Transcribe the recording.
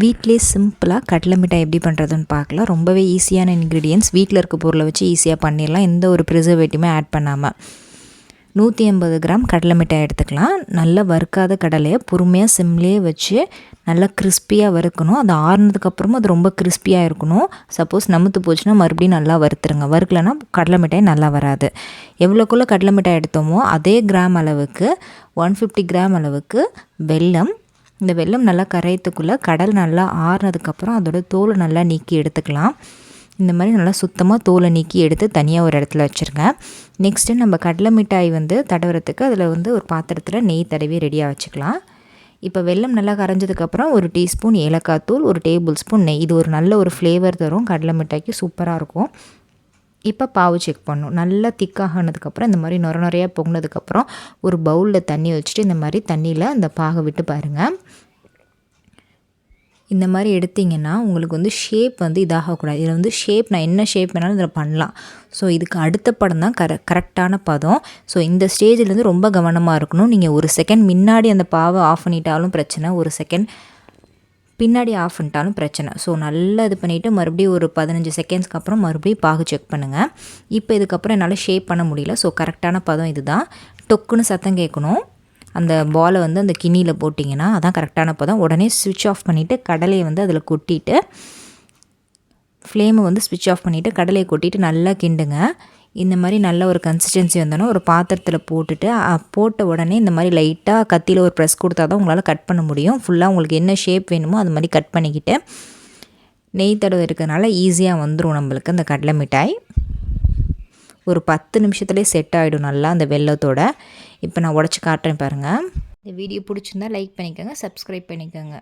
வீட்லேயே சிம்பிளாக கடலை மிட்டாய் எப்படி பண்ணுறதுன்னு பார்க்கலாம். ரொம்பவே ஈஸியான இன்க்ரீடியன்ஸ் வீட்டில் இருக்க பொருளை வச்சு ஈஸியாக பண்ணிடலாம். எந்த ஒரு ப்ரிசர்வேட்டிவுமே ஆட் பண்ணாமல் நூற்றி ஐம்பது கிராம் கடலை மிட்டாய் எடுத்துக்கலாம். நல்லா வறுக்காத கடலையை பொறுமையாக சிம்லேயே வச்சு நல்லா கிறிஸ்பியாக வறுக்கணும். அது ஆறுனதுக்கப்புறமும் அது ரொம்ப கிறிஸ்பியாக இருக்கணும். சப்போஸ் நமுத்து போச்சுன்னா மறுபடியும் நல்லா வறுத்துருங்க. வறுக்கலைன்னா கடலை மிட்டாய் நல்லா வராது. எவ்வளோக்குள்ளே கடலை மிட்டாய் எடுத்தோமோ அதே கிராம் அளவுக்கு ஒன் ஃபிஃப்டி கிராம் அளவுக்கு வெல்லம் இந்த வெல்லம் நல்லா கரையத்துக்குள்ளே கடல் நல்லா ஆறுனதுக்கப்புறம் அதோட தோலை நல்லா நீக்கி எடுத்துக்கலாம். இந்த மாதிரி நல்லா சுத்தமாக தோலை நீக்கி எடுத்து தனியாக ஒரு இடத்துல வச்சுருங்க. நெக்ஸ்ட்டு நம்ம கடலை மிட்டாய் வந்து தடவுறதுக்கு அதில் வந்து ஒரு பாத்திரத்தில் நெய் தடவி ரெடியாக வச்சுக்கலாம். இப்போ வெல்லம் நல்லா கரைஞ்சதுக்கப்புறம் ஒரு டீஸ்பூன் ஏலக்காய் தூள் ஒரு டேபிள் ஸ்பூன் நெய். இது ஒரு நல்ல ஒரு ஃப்ளேவர் தரும். கடலை மிட்டாய்க்கு சூப்பராக இருக்கும். இப்போ பாவு செக் பண்ணும். நல்லா திக்காகனதுக்கப்புறம் இந்த மாதிரி நுர நுறையாக பொங்கினதுக்கப்புறம் ஒரு பவுலில் தண்ணி வச்சுட்டு இந்த மாதிரி தண்ணியில் அந்த பாகை விட்டு பாருங்கள் இந்த மாதிரி எடுத்திங்கன்னா உங்களுக்கு வந்து ஷேப் வந்து இதாகக்கூடாது. இதில் வந்து ஷேப் நான் என்ன ஷேப் வேணாலும் இதில் பண்ணலாம். ஸோ இதுக்கு அடுத்த படம் தான் கர கரெக்டான பதம். ஸோ இந்த ஸ்டேஜ்லேருந்து ரொம்ப கவனமாக இருக்கணும். நீங்கள் ஒரு செகண்ட் முன்னாடி அந்த பாவை ஆஃப் பண்ணிட்டாலும் பிரச்சனை. ஒரு செகண்ட் பின்னாடி ஆஃப் பண்ணிட்டாலும் பிரச்சனை. ஸோ நல்லா இது பண்ணிவிட்டு மறுபடியும் ஒரு பதினஞ்சு செகண்ட்ஸ்க்கு அப்புறம் மறுபடியும் பாகு செக் பண்ணுங்கள் இப்போ இதுக்கப்புறம் என்னால் ஷேப் பண்ண முடியல. ஸோ கரெக்டான பதம் இதுதான். டொக்குன்னு சத்தம் கேட்கணும். அந்த பாலை வந்து அந்த கிண்ணியில் போட்டிங்கன்னா அதான் கரெக்டான பதம். உடனே ஸ்விட்ச் ஆஃப் பண்ணிவிட்டு கடலையை வந்து அதில் கொட்டிட்டு ஃப்ளேமை வந்து ஸ்விட்ச் ஆஃப் பண்ணிவிட்டு கடலையை கொட்டிட்டு நல்லா கிண்டுங்க. இந்த மாதிரி நல்ல ஒரு கன்சிஸ்டன்சி வந்தோன்னா ஒரு பாத்திரத்தில் போட்டுட்டு போட்ட உடனே இந்த மாதிரி லைட்டாக கத்தியில் ஒரு ப்ரெஸ் கொடுத்தா தான் உங்களால் கட் பண்ண முடியும். ஃபுல்லாக உங்களுக்கு என்ன ஷேப் வேணுமோ அது மாதிரி கட் பண்ணிக்கிட்டு நெய் தடவை இருக்கிறதுனால ஈஸியாக வந்துடும் நம்மளுக்கு அந்த கடலை மிட்டாய். ஒரு பத்து நிமிஷத்துலேயே செட் ஆகிடும் நல்லா அந்த வெள்ளத்தோட இப்போ நான் உடச்சி காட்டுறேன் பாருங்கள் இந்த வீடியோ பிடிச்சிருந்தா லைக் பண்ணிக்கோங்க சப்ஸ்கிரைப் பண்ணிக்கோங்க.